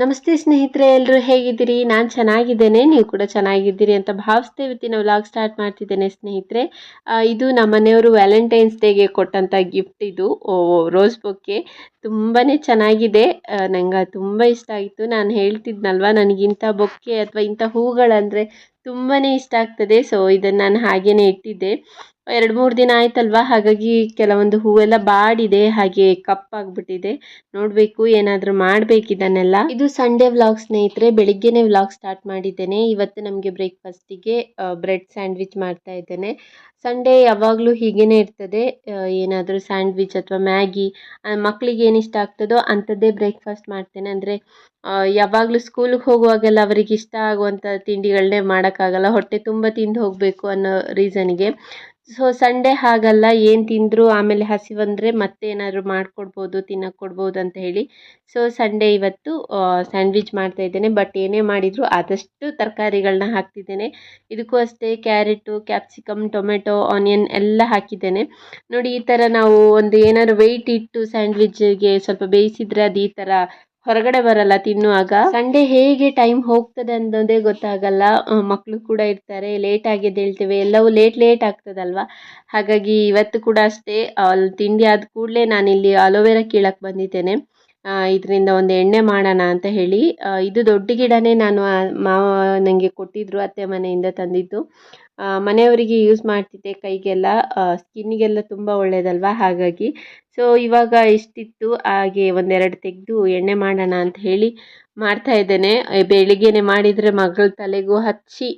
ನಮಸ್ತೆ ಸ್ನೇಹಿತರೆ ಎಲ್ಲರೂ ಹೇಗಿದ್ದೀರಿ? ನಾನು ಚೆನ್ನಾಗಿದ್ದೇನೆ, ನೀವು ಕೂಡ ಚೆನ್ನಾಗಿದ್ದೀರಿ ಅಂತ ಭಾವಿಸ್ತೇವೆ. ಇವತ್ತಿನ ವ್ಲಾಗ್ ಸ್ಟಾರ್ಟ್ ಮಾಡ್ತಿದ್ದೇನೆ ಸ್ನೇಹಿತರೆ. ಇದು ನಮ್ಮ ಮನೆಯವರು ವ್ಯಾಲೆಂಟೈನ್ಸ್ ಡೇಗೆ ಕೊಟ್ಟಂಥ ಗಿಫ್ಟ್ ಇದು. Rose bouquet. ತುಂಬಾ ಚೆನ್ನಾಗಿದೆ. ನಂಗೆ ತುಂಬ ಇಷ್ಟ ಆಯಿತು. ನಾನು ಹೇಳ್ತಿದ್ನಲ್ವ ನನಗಿಂಥ ಬೊಕ್ಕೆ ಅಥವಾ ಇಂಥ ಹೂಗಳಂದರೆ ತುಂಬಾ ಇಷ್ಟ ಆಗ್ತದೆ. ಸೊ ಇದನ್ನು ನಾನು ಹಾಗೇ ಇಟ್ಟಿದ್ದೆ. ಎರಡು ಮೂರು ದಿನ ಆಯ್ತಲ್ವಾ? ಹಾಗಾಗಿ ಕೆಲವೊಂದು ಹೂವೆಲ್ಲ ಬಾಡಿದೆ. ಹಾಗೆ ಕಪ್ಪಾಗ್ಬಿಟ್ಟಿದೆ ನೋಡಬೇಕು ಏನಾದರೂ ಮಾಡ್ಬೇಕು ಇದನ್ನೆಲ್ಲ. ಇದು ಸಂಡೇ ವ್ಲಾಗ್ ಸ್ನೇಹಿತರೆ. ಬೆಳಿಗ್ಗೆನೆ ವ್ಲಾಗ್ ಸ್ಟಾರ್ಟ್ ಮಾಡಿದ್ದೇನೆ. ಇವತ್ತು ನಮಗೆ ಬ್ರೇಕ್ಫಾಸ್ಟಿಗೆ ಬ್ರೆಡ್ ಸ್ಯಾಂಡ್ವಿಚ್ ಮಾಡ್ತಾ ಇದ್ದೇನೆ. ಸಂಡೇ ಯಾವಾಗಲೂ ಹೀಗೇನೆ ಇರ್ತದೆ. ಏನಾದರೂ ಸ್ಯಾಂಡ್ವಿಚ್ ಅಥವಾ ಮ್ಯಾಗಿ ಮಕ್ಕಳಿಗೆ ಏನು ಇಷ್ಟ ಆಗ್ತದೋ ಅಂಥದ್ದೇ ಬ್ರೇಕ್ಫಾಸ್ಟ್ ಮಾಡ್ತೇನೆ. ಅಂದರೆ ಯಾವಾಗಲೂ ಸ್ಕೂಲಿಗೆ ಹೋಗುವಾಗೆಲ್ಲ ಅವರಿಗೆ ಇಷ್ಟ ಆಗುವಂಥ ತಿಂಡಿಗಳನ್ನೇ ಮಾಡೋಕ್ಕಾಗಲ್ಲ. ಹೊಟ್ಟೆ ತುಂಬ ತಿಂದು ಹೋಗಬೇಕು ಅನ್ನೋ ರೀಸನ್ಗೆ ಸೊ ಸಂಡೇ ಹಾಗಲ್ಲ. ಏನು ತಿಂದರೂ ಆಮೇಲೆ ಹಸಿವಂದರೆ ಮತ್ತೆ ಏನಾದರೂ ಮಾಡಿಕೊಡ್ಬೋದು ತಿನ್ನಕ್ಕೆ ಕೊಡ್ಬೋದು ಅಂತ ಹೇಳಿ. ಸೊ ಸಂಡೇ ಇವತ್ತು ಸ್ಯಾಂಡ್ವಿಚ್ ಮಾಡ್ತಾ ಇದ್ದೇನೆ. ಬಟ್ ಏನೇ ಮಾಡಿದರೂ ಆದಷ್ಟು ತರಕಾರಿಗಳನ್ನ ಹಾಕ್ತಿದ್ದೇನೆ. ಇದಕ್ಕೂ ಅಷ್ಟೇ ಕ್ಯಾರೆಟು ಕ್ಯಾಪ್ಸಿಕಮ್ ಟೊಮೆಟೊ ಆನಿಯನ್ ಎಲ್ಲ ಹಾಕಿದ್ದೇನೆ. ನೋಡಿ, ಈ ಥರ ನಾವು ಒಂದು ಏನಾದ್ರು ವೆಯ್ಟ್ ಇಟ್ಟು ಸ್ಯಾಂಡ್ವಿಚ್ಗೆ ಸ್ವಲ್ಪ ಬೇಯಿಸಿದ್ರೆ ಅದು ಈ ಥರ ಹೊರಗಡೆ ಬರಲ್ಲ ತಿನ್ನುವಾಗ. ಸಂಡೇ ಹೇಗೆ ಟೈಮ್ ಹೋಗ್ತದೆ ಅನ್ನೋದೇ ಗೊತ್ತಾಗಲ್ಲ. ಮಕ್ಕಳು ಕೂಡ ಇರ್ತಾರೆ ಲೇಟ್ ಆಗಿ ಎದ್ದೇಳ್ತೇವೆ. ಎಲ್ಲವೂ ಲೇಟ್ ಲೇಟ್ ಆಗ್ತದಲ್ವಾ? ಹಾಗಾಗಿ ಇವತ್ತು ಕೂಡ ಅಷ್ಟೇ ಅಲ್ಲಿ ತಿಂಡಿ ಆದ ಕೂಡಲೇ ನಾನಿಲ್ಲಿ ಅಲೋವೆರಾ ಕೀಳಕ್ಕೆ ಬಂದಿದ್ದೇನೆ. ಇದರಿಂದ ಒಂದು ಎಣ್ಣೆ ಮಾಡೋಣ ಅಂತ ಹೇಳಿ ಇದು ದೊಡ್ಡ ಗಿಡನೇ ನಾನು ಮಾವ ನನಗೆ ಕೊಟ್ಟಿದ್ರು ಅತ್ತೆ ಮನೆಯಿಂದ ತಂದಿದ್ದು. ಮನೆಯವರಿಗೆ ಯೂಸ್ ಮಾಡ್ತಿದ್ದೆ ಕೈಗೆಲ್ಲ. ಸ್ಕಿನ್ನಿಗೆಲ್ಲ ತುಂಬ ಒಳ್ಳೇದಲ್ವಾ? ಹಾಗಾಗಿ. ಸೊ ಇವಾಗ ಇಷ್ಟಿತ್ತು. ಹಾಗೆ ಒಂದೆರಡು ತೆಗೆದು ಎಣ್ಣೆ ಮಾಡೋಣ ಅಂತ ಹೇಳಿ ಮಾಡ್ತಾ ಇದ್ದೇನೆ. ಬೆಳಿಗ್ಗೆನೆ ಮಾಡಿದರೆ ಮಗಳ ತಲೆಗೂ ಹಚ್ಚಿ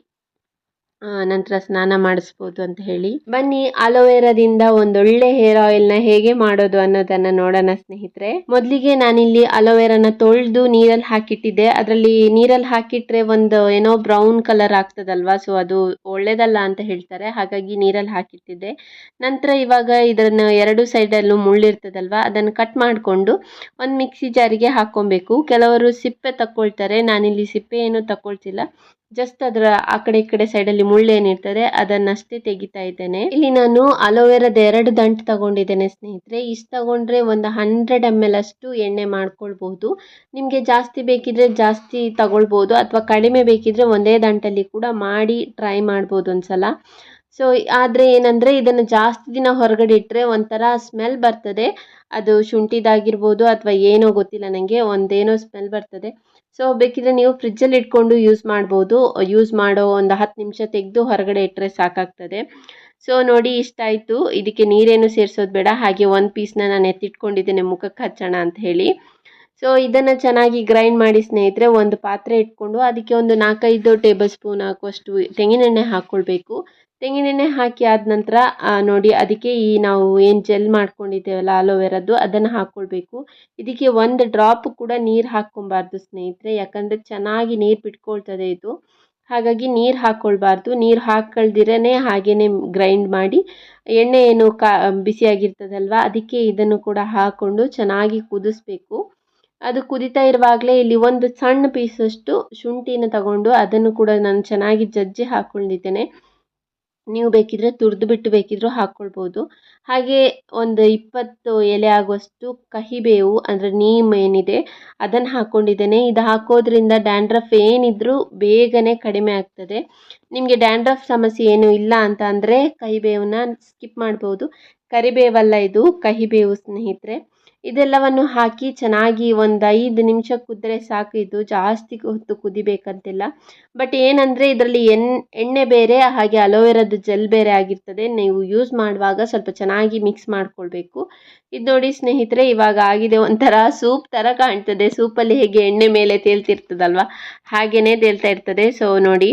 ನಂತರ ಸ್ನಾನ ಮಾಡಿಸ್ಬೋದು ಅಂತ ಹೇಳಿ. ಬನ್ನಿ, ಅಲೋವೆರಾದಿಂದ ಒಂದೊಳ್ಳೆ ಹೇರ್ ಆಯಿಲ್ನ ಹೇಗೆ ಮಾಡೋದು ಅನ್ನೋದನ್ನ ನೋಡೋಣ ಸ್ನೇಹಿತರೆ. ಮೊದಲಿಗೆ ನಾನಿಲ್ಲಿ ಅಲೋವೆರಾನ ತೊಳೆದು ನೀರಲ್ಲಿ ಹಾಕಿಟ್ಟಿದ್ದೆ. ಅದರಲ್ಲಿ ನೀರಲ್ಲಿ ಹಾಕಿಟ್ರೆ ಒಂದು ಏನೋ ಬ್ರೌನ್ ಕಲರ್ ಆಗ್ತದಲ್ವಾ? ಸೊ ಅದು ಒಳ್ಳೇದಲ್ಲ ಅಂತ ಹೇಳ್ತಾರೆ. ಹಾಗಾಗಿ ನೀರಲ್ಲಿ ಹಾಕಿಟ್ಟಿದ್ದೆ. ನಂತರ ಇವಾಗ ಇದನ್ನ ಎರಡು ಸೈಡಲ್ಲೂ ಮುಳ್ಳಿರ್ತದಲ್ವಾ? ಅದನ್ನ ಕಟ್ ಮಾಡಿಕೊಂಡು ಒಂದು ಮಿಕ್ಸಿ ಜಾರಿಗೆ ಹಾಕ್ಕೊಬೇಕು. ಕೆಲವರು ಸಿಪ್ಪೆ ತಕ್ಕೊಳ್ತಾರೆ. ನಾನಿಲ್ಲಿ ಸಿಪ್ಪೆ ಏನು ತಕ್ಕೊಳ್ತಿಲ್ಲ. ಜಸ್ಟ್ ಅದರ ಆ ಕಡೆ ಈ ಕಡೆ ಸೈಡಲ್ಲಿ ಮುಳ್ಳು ಏನಿರ್ತದೆ ಅದನ್ನಷ್ಟೇ ತೆಗಿತಾ ಇದ್ದೇನೆ. ಇಲ್ಲಿ ನಾನು ಅಲೋವೆರಾದ ಎರಡು ದಂಟು ತಗೊಂಡಿದ್ದೇನೆ ಸ್ನೇಹಿತರೆ. ಇಷ್ಟು ತಗೊಂಡ್ರೆ ಒಂದು ಹಂಡ್ರೆಡ್ ಎಂ ಎಲ್ ಅಷ್ಟು ಎಣ್ಣೆ ಮಾಡ್ಕೊಳ್ಬಹುದು. ನಿಮಗೆ ಜಾಸ್ತಿ ಬೇಕಿದ್ರೆ ಜಾಸ್ತಿ ತಗೊಳ್ಬಹುದು, ಅಥವಾ ಕಡಿಮೆ ಬೇಕಿದ್ರೆ ಒಂದೇ ದಂಟಲ್ಲಿ ಕೂಡ ಮಾಡಿ ಟ್ರೈ ಮಾಡ್ಬೋದು ಒಂದ್ಸಲ. ಸೊ ಆದರೆ ಏನಂದರೆ ಇದನ್ನು ಜಾಸ್ತಿ ದಿನ ಹೊರಗಡೆ ಇಟ್ಟರೆ ಒಂಥರ ಸ್ಮೆಲ್ ಬರ್ತದೆ. ಅದು ಶುಂಠಿದಾಗಿರ್ಬೋದು ಅಥವಾ ಏನೋ ಗೊತ್ತಿಲ್ಲ ನನಗೆ ಒಂದೇನೋ ಸ್ಮೆಲ್ ಬರ್ತದೆ. ಸೊ ಬೇಕಿದ್ರೆ ನೀವು ಫ್ರಿಜ್ಜಲ್ಲಿ ಇಟ್ಕೊಂಡು ಯೂಸ್ ಮಾಡ್ಬೋದು. ಯೂಸ್ ಮಾಡೋ ಒಂದು ಹತ್ತು ನಿಮಿಷ ತೆಗೆದು ಹೊರಗಡೆ ಇಟ್ಟರೆ ಸಾಕಾಗ್ತದೆ. ಸೊ ನೋಡಿ ಇಷ್ಟ ಆಯಿತು. ಇದಕ್ಕೆ ನೀರೇನು ಸೇರಿಸೋದು ಬೇಡ. ಹಾಗೆ ಒಂದು ಪೀಸ್ನ ನಾನು ಎತ್ತಿಟ್ಕೊಂಡಿದ್ದೇನೆ, ಮುಖಕ್ಕೆ ಹಚ್ಚೋಣ ಅಂತ ಹೇಳಿ. ಸೊ ಇದನ್ನು ಚೆನ್ನಾಗಿ ಗ್ರೈಂಡ್ ಮಾಡಿ ಸ್ನೇಹಿತರೆ, ಒಂದು ಪಾತ್ರೆ ಇಟ್ಕೊಂಡು ಅದಕ್ಕೆ ಒಂದು ನಾಲ್ಕೈದು ಟೇಬಲ್ ಸ್ಪೂನ್ ಹಾಕುವಷ್ಟು ತೆಂಗಿನೆಣ್ಣೆ ಹಾಕ್ಕೊಳ್ಬೇಕು. ತೆಂಗಿನೆಣ್ಣೆ ಹಾಕಿ ಆದ ನಂತರ ನೋಡಿ ಅದಕ್ಕೆ ಈ ನಾವು ಏನು ಜೆಲ್ ಮಾಡ್ಕೊಂಡಿದ್ದೇವಲ್ಲ ಅಲೋವೆರಾದ್ದು ಅದನ್ನು ಹಾಕ್ಕೊಳ್ಬೇಕು ಇದಕ್ಕೆ ಒಂದು ಡ್ರಾಪ್ ಕೂಡ ನೀರು ಹಾಕ್ಕೊಬಾರ್ದು ಸ್ನೇಹಿತರೆ, ಯಾಕಂದರೆ ಚೆನ್ನಾಗಿ ನೀರು ಬಿಟ್ಕೊಳ್ತದೆ ಇದು. ಹಾಗಾಗಿ ನೀರು ಹಾಕ್ಕೊಳ್ಬಾರ್ದು ನೀರು ಹಾಕ್ಕೊಳ್ದಿರೇ ಹಾಗೇ ಗ್ರೈಂಡ್ ಮಾಡಿ, ಎಣ್ಣೆ ಏನು ಕಾ, ಬಿಸಿಯಾಗಿರ್ತದಲ್ವ, ಅದಕ್ಕೆ ಇದನ್ನು ಕೂಡ ಹಾಕ್ಕೊಂಡು ಚೆನ್ನಾಗಿ ಕುದಿಸ್ಬೇಕು. ಅದು ಕುದಿತಾ ಇರುವಾಗಲೇ ಇಲ್ಲಿ ಒಂದು ಸಣ್ಣ ಪೀಸಷ್ಟು ಶುಂಠಿನ ತಗೊಂಡು ಅದನ್ನು ಕೂಡ ನಾನು ಚೆನ್ನಾಗಿ ಜಜ್ಜಿ ಹಾಕ್ಕೊಂಡಿದ್ದೇನೆ ನೀವು ಬೇಕಿದ್ರೆ ತುರಿದು ಬಿಟ್ಟು ಬೇಕಿದ್ರೂ ಹಾಕ್ಕೊಳ್ಬೋದು ಹಾಗೆ ಒಂದು ಇಪ್ಪತ್ತು ಎಲೆ ಆಗುವಷ್ಟು ಕಹಿಬೇವು ಅಂದರೆ ನೀಮ್ ಏನಿದೆ ಅದನ್ನು ಹಾಕ್ಕೊಂಡಿದ್ದೇನೆ ಇದು ಹಾಕೋದ್ರಿಂದ ಡ್ಯಾಂಡ್ರಫ್ ಏನಿದ್ರೂ ಬೇಗನೆ ಕಡಿಮೆ ಆಗ್ತದೆ. ನಿಮಗೆ ಡ್ಯಾಂಡ್ರಫ್ ಸಮಸ್ಯೆ ಏನು ಇಲ್ಲ ಅಂತ ಅಂದರೆ ಕಹಿಬೇವನ್ನ ಸ್ಕಿಪ್ ಮಾಡ್ಬೋದು. ಕರಿಬೇವಲ್ಲ ಇದು ಕಹಿಬೇವು ಸ್ನೇಹಿತರೆ. ಇದೆಲ್ಲವನ್ನು ಹಾಕಿ ಚೆನ್ನಾಗಿ ಒಂದು ಐದು ನಿಮಿಷ ಕುದ್ರೆ ಸಾಕು. ಇದು ಜಾಸ್ತಿ ಹೊತ್ತು ಕುದಿಬೇಕಂತಿಲ್ಲ. ಬಟ್ ಏನಂದರೆ ಇದರಲ್ಲಿ ಎಣ್, ಎಣ್ಣೆ ಬೇರೆ, ಹಾಗೆ ಅಲೋವೆರಾದ ಜೆಲ್ ಬೇರೆ ಆಗಿರ್ತದೆ. ನೀವು ಯೂಸ್ ಮಾಡುವಾಗ ಸ್ವಲ್ಪ ಚೆನ್ನಾಗಿ ಮಿಕ್ಸ್ ಮಾಡ್ಕೊಳ್ಬೇಕು. ಇದು ನೋಡಿ ಸ್ನೇಹಿತರೆ, ಇವಾಗ ಆಗಿದೆ ಒಂಥರ ಸೂಪ್ ಥರ ಕಾಣ್ತದೆ. ಸೂಪಲ್ಲಿ ಹೇಗೆ ಎಣ್ಣೆ ಮೇಲೆ ತೇಲ್ತಿರ್ತದಲ್ವ? ಹಾಗೆಯೇ ತೇಲ್ತಾ ಇರ್ತದೆ. ಸೊ ನೋಡಿ,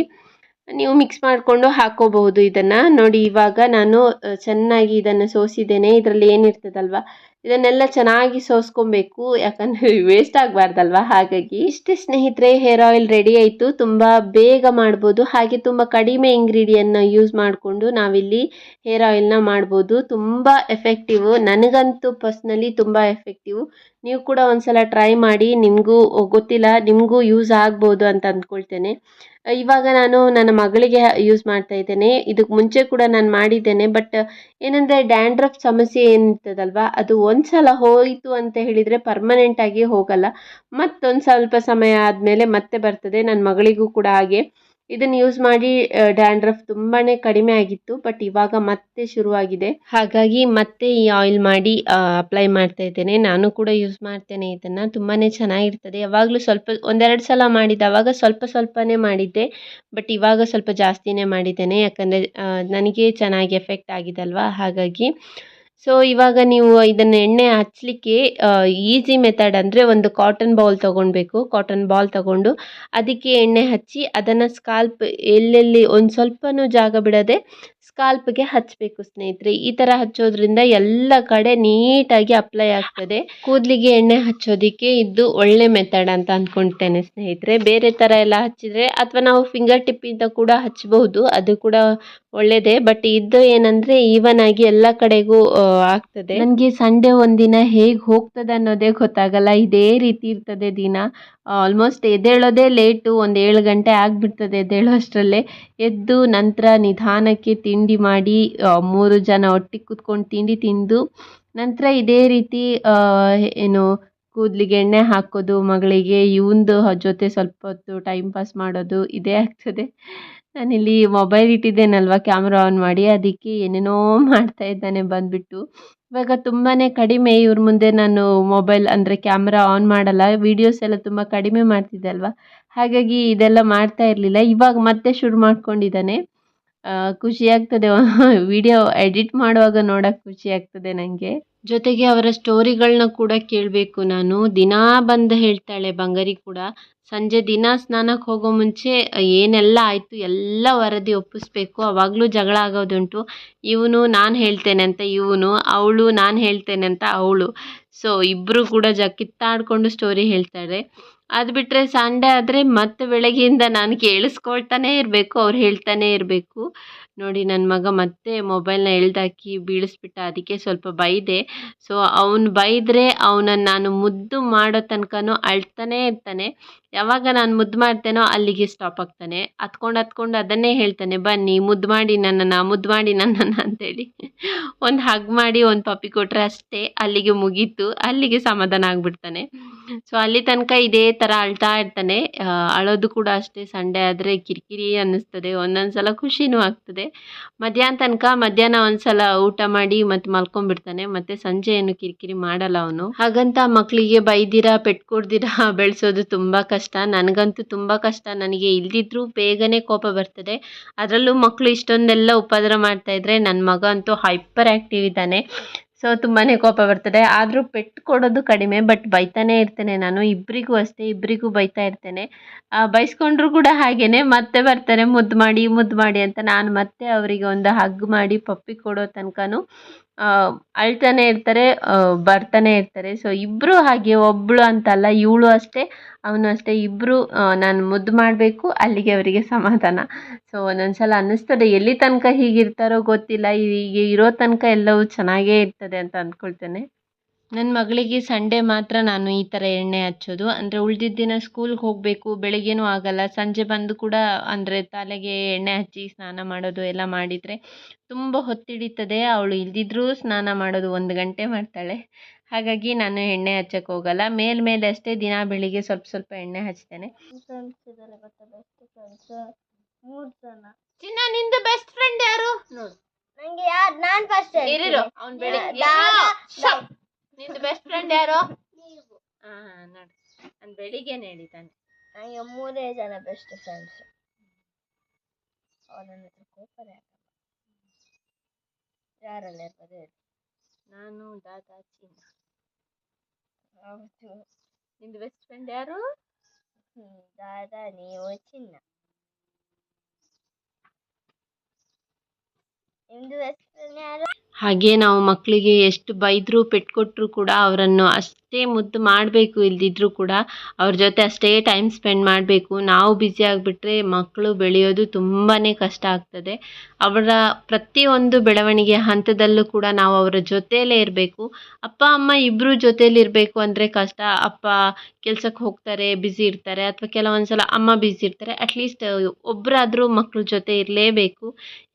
ನೀವು ಮಿಕ್ಸ್ ಮಾಡಿಕೊಂಡು ಹಾಕೋಬಹುದು ಇದನ್ನು. ನೋಡಿ, ಇವಾಗ ನಾನು ಚೆನ್ನಾಗಿ ಇದನ್ನು ಸೋಸಿದ್ದೇನೆ. ಇದರಲ್ಲಿ ಏನಿರ್ತದಲ್ವ? ಇದನ್ನೆಲ್ಲ ಚೆನ್ನಾಗಿ ಸೋಸ್ಕೊಬೇಕು. ಯಾಕಂದರೆ ವೇಸ್ಟ್ ಆಗಬಾರ್ದಲ್ವಾ? ಹಾಗಾಗಿ ಇಷ್ಟೇ ಸ್ನೇಹಿತರೆ, ಹೇರ್ ಆಯಿಲ್ ರೆಡಿ ಆಯಿತು. ತುಂಬ ಬೇಗ ಮಾಡ್ಬೋದು. ಹಾಗೆ ತುಂಬ ಕಡಿಮೆ ಇಂಗ್ರೀಡಿಯನ್ನ ಯೂಸ್ ಮಾಡಿಕೊಂಡು ನಾವಿಲ್ಲಿ ಹೇರ್ ಆಯಿಲ್ನ ಮಾಡ್ಬೋದು. ತುಂಬ ಎಫೆಕ್ಟಿವ್ ನನಗಂತೂ ಪರ್ಸ್ನಲಿ ತುಂಬ ಎಫೆಕ್ಟಿವ್ ನೀವು ಕೂಡ ಒಂದ್ಸಲ ಟ್ರೈ ಮಾಡಿ. ನಿಮಗೂ ಗೊತ್ತಿಲ್ಲ, ನಿಮಗೂ ಯೂಸ್ ಆಗ್ಬೋದು ಅಂತ ಅಂದ್ಕೊಳ್ತೇನೆ. ಇವಾಗ ನಾನು ನನ್ನ ಮಗಳಿಗೆ ಯೂಸ್ ಮಾಡ್ತಾ ಇದ್ದೇನೆ. ಇದಕ್ಕೆ ಮುಂಚೆ ಕೂಡ ನಾನು ಮಾಡಿದ್ದೇನೆ. ಬಟ್ ಏನಂದರೆ ಡ್ಯಾಂಡ್ರಫ್ ಸಮಸ್ಯೆ ಏನಿರ್ತದಲ್ವ, ಅದು ಒಂದು ಸಲ ಹೋಯಿತು ಅಂತ ಹೇಳಿದರೆ ಪರ್ಮನೆಂಟಾಗಿ ಹೋಗಲ್ಲ. ಮತ್ತೊಂದು ಸ್ವಲ್ಪ ಸಮಯ ಆದಮೇಲೆ ಮತ್ತೆ ಬರ್ತದೆ. ನನ್ನ ಮಗಳಿಗೂ ಕೂಡ ಹಾಗೆ. ಇದನ್ನು ಯೂಸ್ ಮಾಡಿ ಡ್ಯಾಂಡ್ರಫ್ ತುಂಬಾ ಕಡಿಮೆ ಆಗಿತ್ತು ಬಟ್ ಇವಾಗ ಮತ್ತೆ ಶುರುವಾಗಿದೆ. ಹಾಗಾಗಿ ಮತ್ತೆ ಈ ಆಯಿಲ್ ಮಾಡಿ ಅಪ್ಲೈ ಮಾಡ್ತಾ ಇದ್ದೇನೆ. ನಾನು ಕೂಡ ಯೂಸ್ ಮಾಡ್ತೇನೆ ಇದನ್ನು. ತುಂಬಾ ಚೆನ್ನಾಗಿರ್ತದೆ. ಯಾವಾಗಲೂ ಸ್ವಲ್ಪ, ಒಂದೆರಡು ಸಲ ಮಾಡಿದ್ದೆ, ಅವಾಗ ಸ್ವಲ್ಪ ಸ್ವಲ್ಪನೇ ಮಾಡಿದ್ದೆ ಬಟ್ ಇವಾಗ ಸ್ವಲ್ಪ ಜಾಸ್ತಿನೇ ಮಾಡಿದ್ದೇನೆ. ಯಾಕಂದರೆ ನನಗೆ ಚೆನ್ನಾಗಿ ಎಫೆಕ್ಟ್ ಆಗಿದೆ ಅಲ್ವಾ ಹಾಗಾಗಿ ಸೊ ಇವಾಗ ನೀವು ಇದನ್ನು ಎಣ್ಣೆ ಹಚ್ಚಲಿಕ್ಕೆ ಈಸಿ ಮೆಥಡ್ ಅಂದರೆ ಒಂದು ಕಾಟನ್ ಬೌಲ್ ತೊಗೊಳ್ಬೇಕು ಕಾಟನ್ ಬಾಲ್ ತಗೊಂಡು ಅದಕ್ಕೆ ಎಣ್ಣೆ ಹಚ್ಚಿ ಅದನ್ನು ಸ್ಕಾಲ್ಪ್ ಎಲ್ಲೆಲ್ಲಿ ಒಂದು ಸ್ವಲ್ಪನೂ ಜಾಗ ಬಿಡದೆ ಸ್ಕಾಲ್ಪ್ಗೆ ಹಚ್ಚಬೇಕು ಸ್ನೇಹಿತರೆ. ಈ ಥರ ಹಚ್ಚೋದ್ರಿಂದ ಎಲ್ಲ ಕಡೆ ನೀಟಾಗಿ ಅಪ್ಲೈ ಆಗ್ತದೆ. ಕೂದಲಿಗೆ ಎಣ್ಣೆ ಹಚ್ಚೋದಕ್ಕೆ ಇದು ಒಳ್ಳೆ ಮೆಥಡ್ ಅಂತ ಅಂದ್ಕೊಳ್ತೇನೆ ಸ್ನೇಹಿತರೆ. ಬೇರೆ ಥರ ಎಲ್ಲ ಹಚ್ಚಿದರೆ ಅಥವಾ ನಾವು ಫಿಂಗರ್ ಟಿಪ್ಪಿಂದ ಕೂಡ ಹಚ್ಚಬಹುದು ಅದು ಕೂಡ ಒಳ್ಳೆಯದೇ ಬಟ್ ಇದು ಏನಂದರೆ ಈವನ್ ಆಗಿ ಎಲ್ಲ ಕಡೆಗೂ ಆಗ್ತದೆ? ನನಗೆ ಸಂಡೇ ಒಂದಿನ ಹೇಗೆ ಹೋಗ್ತದೆ ಅನ್ನೋದೇ ಗೊತ್ತಾಗಲ್ಲ. ಇದೇ ರೀತಿ ಇರ್ತದೆ ದಿನ. ಆಲ್ಮೋಸ್ಟ್ ಎದ್ದೇಳೋದೇ ಲೇಟು, ಒಂದು ಏಳು ಗಂಟೆ ಆಗಿಬಿಡ್ತದೆ ಎದ್ದೇಳೋ ಅಷ್ಟರಲ್ಲೇ ಎದ್ದು ನಂತರ ನಿಧಾನಕ್ಕೆ ತಿಂಡಿ ಮಾಡಿ ಮೂರು ಜನ ಒಟ್ಟಿಗೆ ಕೂತ್ಕೊಂಡು ತಿಂಡಿ ತಿಂದು, ನಂತರ ಇದೇ ರೀತಿ ಏನು, ಕೂದಲಿಗೆ ಎಣ್ಣೆ ಹಾಕೋದು, ಮಗಳಿಗೆ ಇವಂದು ಜೊತೆ ಸ್ವಲ್ಪ ಹೊತ್ತು ಟೈಮ್ ಪಾಸ್ ಮಾಡೋದು, ಇದೇ ಆಗ್ತದೆ. ನಾನಿಲ್ಲಿ ಮೊಬೈಲ್ ಇಟ್ಟಿದ್ದೇನಲ್ವ ಕ್ಯಾಮ್ರಾ ಆನ್ ಮಾಡಿ, ಅದಕ್ಕೆ ಏನೇನೋ ಮಾಡ್ತಾ ಇದ್ದಾನೆ ಬಂದುಬಿಟ್ಟು. ಇವಾಗ ತುಂಬಾ ಕಡಿಮೆ, ಇವ್ರ ಮುಂದೆ ನಾನು ಮೊಬೈಲ್ ಅಂದರೆ ಕ್ಯಾಮ್ರಾ ಆನ್ ಮಾಡಲ್ಲ ವೀಡಿಯೋಸ್ ಎಲ್ಲ ತುಂಬ ಕಡಿಮೆ ಮಾಡ್ತಿದ್ದೆ ಅಲ್ವಾ? ಹಾಗಾಗಿ ಇದೆಲ್ಲ ಮಾಡ್ತಾ ಇರಲಿಲ್ಲ. ಇವಾಗ ಮತ್ತೆ ಶುರು ಮಾಡ್ಕೊಂಡಿದ್ದಾನೆ. ಖುಷಿ ಆಗ್ತದೆ. ವಿಡಿಯೋ ಎಡಿಟ್ ಮಾಡುವಾಗ ನೋಡೋಕೆ ಖುಷಿ ಆಗ್ತದೆ ನನಗೆ ಜೊತೆಗೆ ಅವರ ಸ್ಟೋರಿಗಳನ್ನ ಕೂಡ ಕೇಳಬೇಕು ನಾನು. ದಿನಾ ಬಂದು ಹೇಳ್ತಾಳೆ ಬಂಗಾರಿ ಕೂಡ. ಸಂಜೆ ದಿನ ಸ್ನಾನಕ್ಕೆ ಹೋಗೋ ಮುಂಚೆ ಏನೆಲ್ಲ ಆಯಿತು ಎಲ್ಲ ವರದಿ ಒಪ್ಪಿಸ್ಬೇಕು. ಅವಾಗಲೂ ಜಗಳ ಆಗೋದುಂಟು. ಇವನು ನಾನು ಹೇಳ್ತೇನೆ ಅಂತ ಇವನು, ಅವಳು ನಾನು ಹೇಳ್ತೇನೆ ಅಂತ ಅವಳು. ಸೊ ಇಬ್ಬರು ಕೂಡ ಜ, ಕಿತ್ತಾಡಿಕೊಂಡು ಸ್ಟೋರಿ ಹೇಳ್ತಾಳೆ ಅದು ಬಿಟ್ಟರೆ ಸಂಡೇ ಆದರೆ ಮತ್ತೆ ಬೆಳಗ್ಗೆಯಿಂದ ನಾನು ಕೇಳಿಸ್ಕೊಳ್ತಾನೇ ಇರಬೇಕು, ಅವ್ರು ಹೇಳ್ತಾನೇ ಇರಬೇಕು. ನೋಡಿ ನನ್ನ ಮಗ ಮತ್ತೆ ಮೊಬೈಲ್ನ ಎಳ್ದಾಕಿ ಬೀಳಿಸ್ಬಿಟ್ಟ, ಅದಕ್ಕೆ ಸ್ವಲ್ಪ ಬೈದೆ. ಸೊ ಅವನು ಬೈದರೆ ಅವನನ್ನು ನಾನು ಮುದ್ದು ಮಾಡೋ ತನಕನೂ ಅಳ್ತಾನೇ ಇರ್ತಾನೆ. ಯಾವಾಗ ನಾನು ಮುದ್ದು ಮಾಡ್ತೇನೋ ಅಲ್ಲಿಗೆ ಸ್ಟಾಪ್ ಆಗ್ತಾನೆ. ಹತ್ಕೊಂಡು ಹತ್ಕೊಂಡು ಅದನ್ನೇ ಹೇಳ್ತಾನೆ ಬನ್ನಿ ಮುದ್ದು ಮಾಡಿ ನನ್ನನ್ನು ಮುದ್ದು ಮಾಡಿ ನನ್ನನ್ನು ಅಂತೇಳಿ. ಒಂದು ಹಗ್ ಮಾಡಿ ಒಂದು ಪಪ್ಪಿ ಕೊಟ್ಟರೆ ಅಷ್ಟೇ, ಅಲ್ಲಿಗೆ ಮುಗೀತು. ಅಲ್ಲಿಗೆ ಸಮಾಧಾನ ಆಗಿಬಿಡ್ತಾನೆ. ಸೊ ಅಲ್ಲಿ ತನಕ ಇದೇ ಥರ ಅಳ್ತಾ ಇರ್ತಾನೆ. ಅಳೋದು ಕೂಡ ಅಷ್ಟೇ ಸಂಡೇ ಆದರೆ ಕಿರಿಕಿರಿ ಅನ್ನಿಸ್ತದೆ. ಒಂದೊಂದು ಸಲ ಖುಷಿನೂ ಆಗ್ತದೆ. ಮಧ್ಯಾಹ್ನ ತನಕ ಮಧ್ಯಾಹ್ನ ಒಂದ್ಸಲ ಊಟ ಮಾಡಿ ಮತ್ತೆ ಮಲ್ಕೊಂಡ್ಬಿಡ್ತಾನೆ. ಮತ್ತೆ ಸಂಜೆ ಏನು ಕಿರಿಕಿರಿ ಮಾಡಲ್ಲ ಅವನು. ಹಾಗಂತ ಮಕ್ಕಳಿಗೆ ಬೈದಿರಾ ಪೆಟ್ಟು ಕೊಡ್ದಿರಾ ಬೆಳೆಸೋದು ತುಂಬ ಕಷ್ಟ. ನನಗಂತೂ ತುಂಬ ಕಷ್ಟ. ನನಗೆ ಇಲ್ದಿದ್ರೂ ಬೇಗನೆ ಕೋಪ ಬರ್ತದೆ. ಅದರಲ್ಲೂ ಮಕ್ಕಳು ಇಷ್ಟೊಂದೆಲ್ಲ ಉಪದ್ರ ಮಾಡ್ತಾ ಇದ್ರೆ ನನ್ನ ಮಗ ಅಂತೂ ಹೈಪರ್ ಆ್ಯಕ್ಟಿವ್ ಇದ್ದಾನೆ. ಸೊ ತುಂಬಾ ಕೋಪ ಬರ್ತದೆ. ಆದರೂ ಪೆಟ್ಟು ಕೊಡೋದು ಕಡಿಮೆ ಬಟ್ ಬೈತಾನೇ ಇರ್ತೇನೆ ನಾನು. ಇಬ್ಬರಿಗೂ ಅಷ್ಟೇ ಇಬ್ಬರಿಗೂ ಬೈತಾ ಇರ್ತೇನೆ. ಬೈಸ್ಕೊಂಡ್ರು ಕೂಡ ಹಾಗೇನೆ. ಮತ್ತೆ ಬರ್ತಾರೆ, ಮುದ್ದು ಮಾಡಿ ಮುದ್ದು ಮಾಡಿ ಅಂತ ನಾನು ಮತ್ತೆ ಅವರಿಗೆ ಒಂದು ಹಗ್ ಮಾಡಿ, ಪಪ್ಪಿ ಕೊಡೋ ತನಕನೂ. ಅಳ್ತಾನೆ ಇರ್ತಾರೆ ಬರ್ತಾನೆ ಇರ್ತಾರೆ. ಸೊ ಇಬ್ಬರು ಹಾಗೆ ಒಬ್ಬಳು ಅಂತಲ್ಲ, ಇವಳು ಅಷ್ಟೇ, ಅವನು ಅಷ್ಟೇ ಇಬ್ಬರು ನಾನು ಮುದ್ದು ಮಾಡಬೇಕು, ಅಲ್ಲಿಗೆ ಅವರಿಗೆ ಸಮಾಧಾನ. ಸೊ ಒಂದೊಂದು ಸಲ ಅನ್ನಿಸ್ತದೆ, ಎಲ್ಲಿ ತನಕ ಹೀಗಿರ್ತಾರೋ ಗೊತ್ತಿಲ್ಲ, ಹೀಗೆ ಇರೋ ತನಕ ಎಲ್ಲವೂ ಚೆನ್ನಾಗೇ ಇರ್ತದೆ ಅಂತ ಅಂದ್ಕೊಳ್ತೇನೆ. ನನ್ನ ಮಗಳಿಗೆ ಸಂಡೇ ಮಾತ್ರ ನಾನು ಈ ಥರ ಎಣ್ಣೆ ಹಚ್ಚೋದು. ಅಂದರೆ ಉಳಿದಿದ್ದ ದಿನ ಸ್ಕೂಲ್ಗೆ ಹೋಗಬೇಕು ಬೆಳಿಗ್ಗೆನೂ ಆಗಲ್ಲ ಸಂಜೆ ಬಂದು ಕೂಡ ಅಂದರೆ ತಲೆಗೆ ಎಣ್ಣೆ ಹಚ್ಚಿ ಸ್ನಾನ ಮಾಡೋದು ಎಲ್ಲ ಮಾಡಿದರೆ ತುಂಬ ಹೊತ್ತಿಡಿತದೆ. ಅವಳು ಇಲ್ದಿದ್ರೂ ಸ್ನಾನ ಮಾಡೋದು ಒಂದು ಗಂಟೆ ಮಾಡ್ತಾಳೆ. ಹಾಗಾಗಿ ನಾನು ಎಣ್ಣೆ ಹಚ್ಚಕ್ಕೆ ಹೋಗಲ್ಲ. ಮೇಲೆ ಮೇಲೆ ಅಷ್ಟೇ ದಿನ ಬೆಳಿಗ್ಗೆ ಸ್ವಲ್ಪ ಸ್ವಲ್ಪ ಎಣ್ಣೆ ಹಚ್ತೇನೆ. ಚಿನ್ನ ನಿಂದು ಬೆಸ್ಟ್ ಫ್ರೆಂಡ್ ಯಾರು? ನೋಡು ನಂಗೆ ಯಾರು ನಾನ್ ಫಸ್ಟ್ ಇರಿರು ಅವ್ನು ಬೆಳಿಗ್ಗೆ ದಾದಾ, ಶೋ. ನಿಂದು ಬೆಸ್ಟ್ ಫ್ರೆಂಡ್ ಯಾರು ಹಾ ನೋಡಿ ನಾನು ಬೆಳಿಗ್ಗೆನೆ ಹೇಳಿದ್ದಾನೆ. ನಂಗೆ ಮೂರೇ ಜನ ಬೆಸ್ಟ್ ಫ್ರೆಂಡ್ಸ್ ಅವ್ರು ನನ್ನ ಹತ್ರ ಕೋಪನೇ ಆಗಲ್ಲ. ಯಾರೆಲ್ಲ ಇರ್ಬೋದು ಹೇಳಿ. ನಾನು ದಾದಾ ಚಿನ್ನ. ಹೌದು. ನಿಂದು ಬೆಸ್ಟ್ ಫ್ರೆಂಡ್ ಯಾರು? ಹ್ಮ್, ದಾದಾ ನೀವು ಚಿನ್ನ. ನಿಮ್ದು ಬೆಸ್ಟ್ ಫ್ರೆಂಡ್ ಯಾರು ಹಾಗೆ ನಾವು ಮಕ್ಕಳಿಗೆ ಎಷ್ಟು ಬೈದರೂ ಪೆಟ್ಟು ಕೊಟ್ಟರು ಕೂಡ ಅವರನ್ನು ಅಷ್ಟೇ ಮುದ್ದು ಮಾಡಬೇಕು, ಇಲ್ದಿದ್ರೂ ಕೂಡ ಅವ್ರ ಜೊತೆ ಅಷ್ಟೇ ಟೈಮ್ ಸ್ಪೆಂಡ್ ಮಾಡಬೇಕು. ನಾವು ಬ್ಯುಸಿ ಆಗಿಬಿಟ್ರೆ ಮಕ್ಕಳು ಬೆಳೆಯೋದು ತುಂಬಾ ಕಷ್ಟ ಆಗ್ತದೆ. ಅವರ ಪ್ರತಿಯೊಂದು ಬೆಳವಣಿಗೆ ಹಂತದಲ್ಲೂ ಕೂಡ ನಾವು ಅವರ ಜೊತೆಯಲ್ಲೇ ಇರಬೇಕು. ಅಪ್ಪ, ಅಮ್ಮ ಇಬ್ಬರು ಜೊತೆಯಲ್ಲಿ ಇರಬೇಕು ಅಂದರೆ ಕಷ್ಟ. ಅಪ್ಪ ಕೆಲಸಕ್ಕೆ ಹೋಗ್ತಾರೆ ಬ್ಯುಸಿ ಇರ್ತಾರೆ, ಅಥವಾ ಕೆಲವೊಂದು ಸಲ ಅಮ್ಮ ಬ್ಯುಸಿ ಇರ್ತಾರೆ. ಅಟ್ಲೀಸ್ಟ್ ಒಬ್ಬರಾದರೂ ಮಕ್ಕಳ ಜೊತೆ ಇರಲೇಬೇಕು.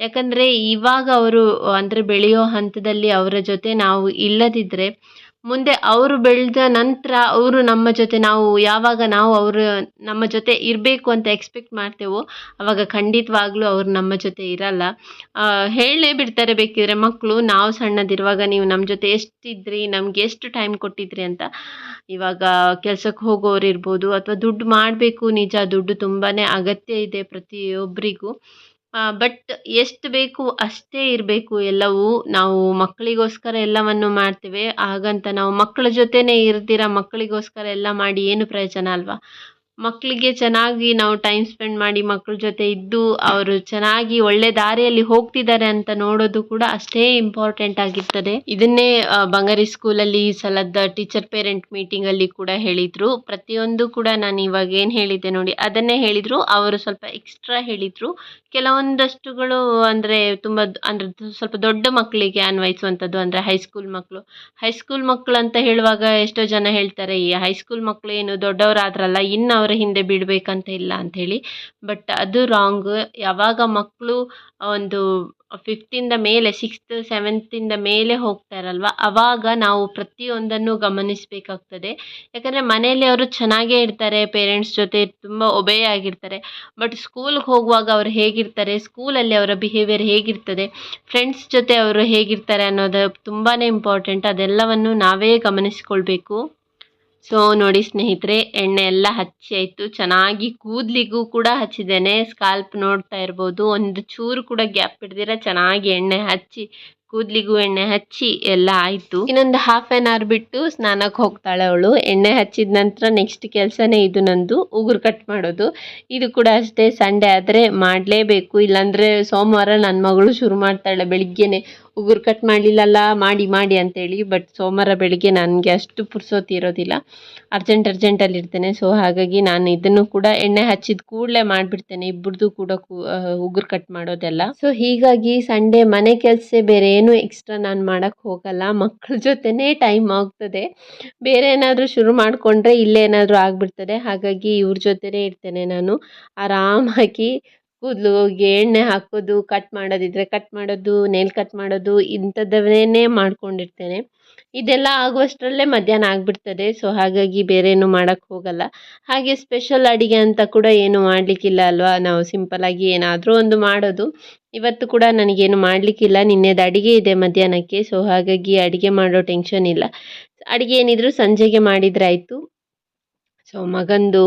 ಯಾಕಂದರೆ ಇವಾಗ ಅವರು ಅಂದರೆ ಬೆಳೆಯೋ ಹಂತದಲ್ಲಿ ಅವರ ಜೊತೆ ನಾವು ಇಲ್ಲದಿದ್ದರೆ ಮುಂದೆ ಅವರು ಬೆಳೆದ ನಂತರ ಅವರು ನಮ್ಮ ಜೊತೆ ನಾವು, ಯಾವಾಗ ನಾವು ಅವರು ನಮ್ಮ ಜೊತೆ ಇರಬೇಕು ಅಂತ ಎಕ್ಸ್ಪೆಕ್ಟ್ ಮಾಡ್ತೇವೋ ಆವಾಗ ಖಂಡಿತವಾಗ್ಲೂ ಅವರು ನಮ್ಮ ಜೊತೆ ಇರಲ್ಲ. ಹೇಳೇ ಬಿಡ್ತಾರೆ ಬೇಕಿದ್ರೆ ಮಕ್ಕಳು ನಾವು ಸಣ್ಣದಿರುವಾಗ ನೀವು ನಮ್ಮ ಜೊತೆ ಎಷ್ಟಿದ್ರಿ, ನಮ್ಗೆ ಎಷ್ಟು ಟೈಮ್ ಕೊಟ್ಟಿದ್ರಿ ಅಂತ. ಇವಾಗ ಕೆಲಸಕ್ಕೆ ಹೋಗೋರು ಇರ್ಬೋದು ಅಥವಾ ದುಡ್ಡು ಮಾಡಬೇಕು, ನಿಜ ದುಡ್ಡು ತುಂಬಾ ಅಗತ್ಯ ಇದೆ ಪ್ರತಿಯೊಬ್ಬರಿಗೂ ಬಟ್ ಎಷ್ಟು ಬೇಕು ಅಷ್ಟೇ ಇರಬೇಕು ಎಲ್ಲವೂ. ನಾವು ಮಕ್ಕಳಿಗೋಸ್ಕರ ಎಲ್ಲವನ್ನು ಮಾಡ್ತೇವೆ. ಹಾಗಂತ ನಾವು ಮಕ್ಕಳ ಜೊತೆನೇ ಇರ್ದಿರ ಮಕ್ಕಳಿಗೋಸ್ಕರ ಎಲ್ಲ ಮಾಡಿ ಏನು ಪ್ರಯೋಜನ ಅಲ್ವಾ? ಮಕ್ಕಳಿಗೆ ಚೆನ್ನಾಗಿ ನಾವು ಟೈಮ್ ಸ್ಪೆಂಡ್ ಮಾಡಿ ಮಕ್ಕಳ ಜೊತೆ ಇದ್ದು ಅವರು ಚೆನ್ನಾಗಿ ಒಳ್ಳೆ ದಾರಿಯಲ್ಲಿ ಹೋಗ್ತಿದ್ದಾರೆ ಅಂತ ನೋಡೋದು ಕೂಡ ಅಷ್ಟೇ ಇಂಪಾರ್ಟೆಂಟ್ ಆಗಿರ್ತದೆ. ಇದನ್ನೇ ಬಂಗಾರಿ ಸ್ಕೂಲಲ್ಲಿ ಈ ಸಲದ ಟೀಚರ್ ಪೇರೆಂಟ್ ಮೀಟಿಂಗ್ ಅಲ್ಲಿ ಕೂಡ ಹೇಳಿದ್ರು. ಪ್ರತಿಯೊಂದು ಕೂಡ ನಾನು ಇವಾಗ ಏನು ಹೇಳಿದ್ದೆ ನೋಡಿ, ಅದನ್ನೇ ಹೇಳಿದ್ರು. ಅವರು ಸ್ವಲ್ಪ ಎಕ್ಸ್ಟ್ರಾ ಹೇಳಿದ್ರು. ಕೆಲವೊಂದಷ್ಟುಗಳು ಅಂದರೆ ತುಂಬ ಅಂದರೆ ಸ್ವಲ್ಪ ದೊಡ್ಡ ಮಕ್ಕಳಿಗೆ ಅನ್ವಯಿಸುವಂಥದ್ದು ಅಂದರೆ ಹೈಸ್ಕೂಲ್ ಮಕ್ಕಳು ಹೈಸ್ಕೂಲ್ ಮಕ್ಕಳು ಅಂತ ಹೇಳುವಾಗ ಎಷ್ಟೋ ಜನ ಹೇಳ್ತಾರೆ, ಈ ಹೈಸ್ಕೂಲ್ ಮಕ್ಕಳು ಏನು ದೊಡ್ಡವರಾದ್ರಲ್ಲ, ಇನ್ನು ಅವರ ಹಿಂದೆ ಬಿಡಬೇಕಂತ ಇಲ್ಲ ಅಂಥೇಳಿ ಬಟ್ ಅದು ರಾಂಗ್ ಯಾವಾಗ ಮಕ್ಕಳು ಒಂದು ಫಿಫ್ತಿಂದ ಮೇಲೆ ಸಿಕ್ಸ್ತ್ ಸೆವೆಂತಿಂದ ಮೇಲೆ ಹೋಗ್ತಾರಲ್ವ, ಅವಾಗ ನಾವು ಪ್ರತಿಯೊಂದನ್ನು ಗಮನಿಸಬೇಕಾಗ್ತದೆ. ಯಾಕಂದರೆ ಮನೆಯಲ್ಲಿ ಅವರು ಚೆನ್ನಾಗೇ ಇರ್ತಾರೆ ಪೇರೆಂಟ್ಸ್ ಜೊತೆ ತುಂಬ ಒಬೆ ಆಗಿರ್ತಾರೆ ಬಟ್ ಸ್ಕೂಲ್ಗೆ ಹೋಗುವಾಗ ಅವರು ಹೇಗಿರ್ತಾರೆ ಸ್ಕೂಲಲ್ಲಿ ಅವರ ಬಿಹೇವಿಯರ್ ಹೇಗಿರ್ತದೆ ಫ್ರೆಂಡ್ಸ್ ಜೊತೆ ಅವರು ಹೇಗಿರ್ತಾರೆ ಅನ್ನೋದು ತುಂಬಾ ಇಂಪಾರ್ಟೆಂಟ್ ಅದೆಲ್ಲವನ್ನು ನಾವೇ ಗಮನಿಸ್ಕೊಳ್ಬೇಕು. ಸೊ ನೋಡಿ ಸ್ನೇಹಿತರೆ, ಎಣ್ಣೆ ಎಲ್ಲ ಹಚ್ಚಿ ಆಯಿತು ಚೆನ್ನಾಗಿ ಕೂದಲಿಗೂ ಕೂಡ ಹಚ್ಚಿದ್ದೇನೆ. ಸ್ಕಾಲ್ಪ್ ನೋಡ್ತಾ ಇರ್ಬೋದು. ಒಂದು ಚೂರು ಕೂಡ ಗ್ಯಾಪ್ ಹಿಡ್ದಿರ ಚೆನ್ನಾಗಿ ಎಣ್ಣೆ ಹಚ್ಚಿ, ಕೂದಲಿಗೂ ಎಣ್ಣೆ ಹಚ್ಚಿ ಎಲ್ಲ ಆಯಿತು. ಇನ್ನೊಂದು ಹಾಫ್ ಆನ್ ಅವರ್ ಬಿಟ್ಟು ಸ್ನಾನಕ್ಕೆ ಹೋಗ್ತಾಳೆ ಅವಳು. ಎಣ್ಣೆ ಹಚ್ಚಿದ ನಂತರ ನೆಕ್ಸ್ಟ್ ಕೆಲಸನೇ ಇದು ನಂದು. ಉಗುರು ಕಟ್ ಮಾಡೋದು. ಇದು ಕೂಡ ಅಷ್ಟೇ ಸಂಡೇ ಆದರೆ ಮಾಡಲೇಬೇಕು. ಇಲ್ಲಾಂದರೆ ಸೋಮವಾರ ನನ್ನ ಮಗಳು ಶುರು ಮಾಡ್ತಾಳೆ ಬೆಳಿಗ್ಗೆನೆ. ಉಗುರು ಕಟ್ ಮಾಡಲಿಲ್ಲಲ್ಲ, ಮಾಡಿ ಮಾಡಿ ಅಂತೇಳಿ ಬಟ್ ಸೋಮವಾರ ಬೆಳಿಗ್ಗೆ ನನಗೆ ಅಷ್ಟು ಪುರ್ಸೋತಿ ಇರೋದಿಲ್ಲ. ಅರ್ಜೆಂಟ್ ಅರ್ಜೆಂಟಲ್ಲಿ ಇರ್ತೇನೆ. ಸೊ ಹಾಗಾಗಿ ನಾನು ಇದನ್ನು ಕೂಡ ಎಣ್ಣೆ ಹಚ್ಚಿದ ಕೂಡಲೇ ಮಾಡಿಬಿಡ್ತೇನೆ. ಇಬ್ಬರದು ಕೂಡ ಉಗುರು ಕಟ್ ಮಾಡೋದೆಲ್ಲ. ಸೊ ಹೀಗಾಗಿ ಸಂಡೇ ಮನೆ ಕೆಲಸ ಬೇರೆ ಏನು ಎಕ್ಸ್ಟ್ರಾ ನಾನು ಮಾಡೋಕ್ಕೆ ಹೋಗಲ್ಲ. ಮಕ್ಕಳ ಜೊತೆನೇ ಟೈಮ್ ಆಗ್ತದೆ. ಬೇರೆ ಏನಾದರೂ ಶುರು ಮಾಡಿಕೊಂಡ್ರೆ ಇಲ್ಲೇ ಏನಾದರೂ ಆಗಿಬಿಡ್ತದೆ. ಹಾಗಾಗಿ ಇವ್ರ ಜೊತೆನೇ ಇರ್ತೇನೆ ನಾನು. ಆರಾಮಾಗಿ ಕೂದಲಿಗೆ ಎಣ್ಣೆ ಹಾಕೋದು ಕಟ್ ಮಾಡೋದಿದ್ರೆ ಕಟ್ ಮಾಡೋದು ನೇಲ್ ಕಟ್ ಮಾಡೋದು ಇಂಥದ್ದನ್ನೇ ಮಾಡ್ಕೊಂಡಿರ್ತೇನೆ. ಇದೆಲ್ಲ ಆಗುವಷ್ಟರಲ್ಲೇ ಮಧ್ಯಾಹ್ನ ಆಗಿಬಿಡ್ತದೆ ಸೊ ಹಾಗಾಗಿ ಬೇರೆ ಮಾಡೋಕ್ಕೆ ಹೋಗಲ್ಲ. ಹಾಗೆ ಸ್ಪೆಷಲ್ ಅಡುಗೆ ಅಂತ ಕೂಡ ಏನು ಮಾಡಲಿಕ್ಕಿಲ್ಲ ಅಲ್ವಾ? ನಾವು ಸಿಂಪಲಾಗಿ ಏನಾದರೂ ಒಂದು ಮಾಡೋದು. ಇವತ್ತು ಕೂಡ ನನಗೇನು ಮಾಡಲಿಕ್ಕಿಲ್ಲ, ನಿನ್ನೆದು ಅಡುಗೆ ಇದೆ ಮಧ್ಯಾಹ್ನಕ್ಕೆ ಸೊ ಹಾಗಾಗಿ ಅಡುಗೆ ಮಾಡೋ ಟೆನ್ಷನ್ ಇಲ್ಲ. ಅಡುಗೆ ಏನಿದ್ರು ಸಂಜೆಗೆ ಮಾಡಿದರೆ ಆಯಿತು. ಸೊ ಮಗಂದು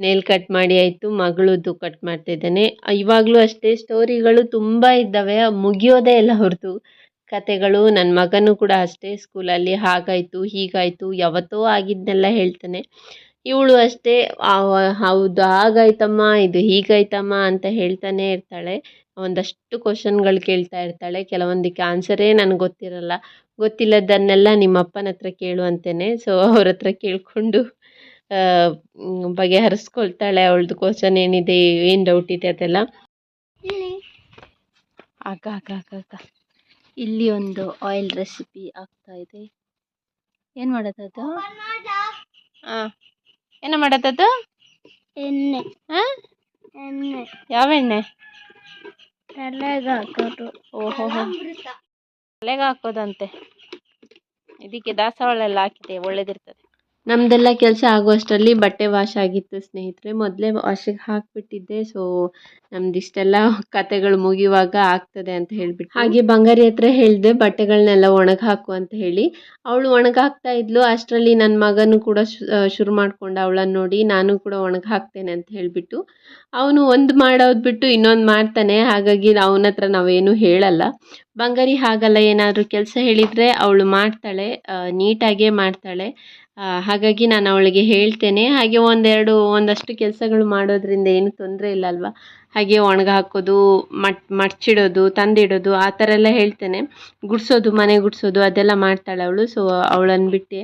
ನೇಲ್ ಕಟ್ ಮಾಡಿ ಆಯಿತು, ಮಗಳದ್ದು ಕಟ್ ಮಾಡ್ತಿದ್ದೇನೆ. ಇವಾಗಲೂ ಅಷ್ಟೇ ಸ್ಟೋರಿಗಳು ತುಂಬ ಇದ್ದಾವೆ. ಮುಗಿಯೋದೇ ಇಲ್ಲ ಅವ್ರದ್ದು ಕತೆಗಳು. ನನ್ನ ಮಗನೂ ಕೂಡ ಅಷ್ಟೇ ಸ್ಕೂಲಲ್ಲಿ ಹಾಗಾಯಿತು, ಹೀಗಾಯಿತು, ಯಾವತ್ತೋ ಆಗಿದ್ದನ್ನೆಲ್ಲ ಹೇಳ್ತಾನೆ. ಇವಳು ಅಷ್ಟೇ ಹೌದು, ಹಾಗಾಯ್ತಮ್ಮ, ಇದು ಹೀಗಾಯ್ತಮ್ಮ ಅಂತ ಹೇಳ್ತಾನೆ ಇರ್ತಾಳೆ. ಒಂದಷ್ಟು ಕ್ವಶನ್ಗಳು ಕೇಳ್ತಾ ಇರ್ತಾಳೆ. ಕೆಲವೊಂದಕ್ಕೆ ಆನ್ಸರೇ ನನಗೆ ಗೊತ್ತಿರಲ್ಲ. ಗೊತ್ತಿಲ್ಲದನ್ನೆಲ್ಲ ನಿಮ್ಮ ಅಪ್ಪನ ಹತ್ರ ಕೇಳು ಅಂತೇನೆ. ಸೊ ಅವ್ರ ಹತ್ರ ಕೇಳಿಕೊಂಡು ಬಗೆಹರಿಸ್ಕೊಳ್ತಾಳೆ ಅವಳದು ಕ್ವಶನ್ ಏನಿದೆ ಏನು ಡೌಟ್ ಇದೆ ಅದೆಲ್ಲ. ಆಗ ಆಗ ಆಗ ಆಗ. ಇಲ್ಲಿ ಒಂದು ಆಯಿಲ್ ರೆಸಿಪಿ ಆಗ್ತಾ ಇದೆ. ಏನು ಮಾಡೋದದು ಹಾಂ ಏನು ಮಾಡೋದದು ಎಣ್ಣೆ. ಹಾಂ ಎಣ್ಣೆ. ಯಾವ ಎಣ್ಣೆ? ತಲೆಗೆ ಹಾಕೋದು. ಓಹೋ ತಲೆಗೆ ಹಾಕೋದಂತೆ. ಇದಕ್ಕೆ ದಾಸವಾಳ ಎಲ್ಲ ಹಾಕಿದೆ ಒಳ್ಳೇದಿರ್ತದೆ. ನಮ್ಮದೆಲ್ಲ ಕೆಲಸ ಆಗುವಷ್ಟರಲ್ಲಿ ಬಟ್ಟೆ ವಾಶ್ ಆಗಿತ್ತು ಸ್ನೇಹಿತರೆ. ಮೊದಲೇ ವಾಶಿಗೆ ಹಾಕಿಬಿಟ್ಟಿದ್ದೆ. ಸೊ ನಮ್ದಿಷ್ಟೆಲ್ಲ ಕತೆಗಳು ಮುಗಿಯುವಾಗ ಆಗ್ತದೆ ಅಂತ ಹೇಳ್ಬಿಟ್ಟು. ಹಾಗೆ ಬಂಗಾರಿ ಹತ್ರ ಹೇಳಿದೆ ಬಟ್ಟೆಗಳನ್ನೆಲ್ಲ ಒಣಗಿ ಹಾಕು ಅಂತ ಹೇಳಿ. ಅವಳು ಒಣಗಾಕ್ತಾ ಇದ್ಲು. ಅಷ್ಟರಲ್ಲಿ ನನ್ನ ಮಗನೂ ಕೂಡ ಶುರು ಮಾಡ್ಕೊಂಡ ಅವಳನ್ನು ನೋಡಿ ನಾನು ಕೂಡ ಒಣಗಿ ಹಾಕ್ತೇನೆ ಅಂತ ಹೇಳಿಬಿಟ್ಟು. ಅವನು ಒಂದು ಮಾಡೋದು ಬಿಟ್ಟು ಇನ್ನೊಂದು ಮಾಡ್ತಾನೆ. ಹಾಗಾಗಿ ಅವನ ಹತ್ರ ನಾವೇನು ಹೇಳಲ್ಲ. ಬಂಗಾರಿ ಹಾಗಲ್ಲ, ಏನಾದರೂ ಕೆಲಸ ಹೇಳಿದರೆ ಅವಳು ಮಾಡ್ತಾಳೆ. ನೀಟಾಗೇ ಮಾಡ್ತಾಳೆ. ಹಾಗಾಗಿ ನಾನು ಅವಳಿಗೆ ಹೇಳ್ತೇನೆ. ಹಾಗೆ ಒಂದೆರಡು, ಒಂದಷ್ಟು ಕೆಲಸಗಳು ಮಾಡೋದ್ರಿಂದ ಏನು ತೊಂದರೆ ಇಲ್ಲ ಅಲ್ವಾ? ಹಾಗೆ ಒಣಗಿ ಹಾಕೋದು, ಮಟ್ ಮಡ್ಚಿಡೋದು ತಂದಿಡೋದು, ಆ ಥರ ಎಲ್ಲ ಹೇಳ್ತೇನೆ. ಗುಡಿಸೋದು, ಮನೆ ಗುಡಿಸೋದು, ಅದೆಲ್ಲ ಮಾಡ್ತಾಳೆ ಅವಳು. ಸೊ ಅವಳನ್ನು ಬಿಟ್ಟು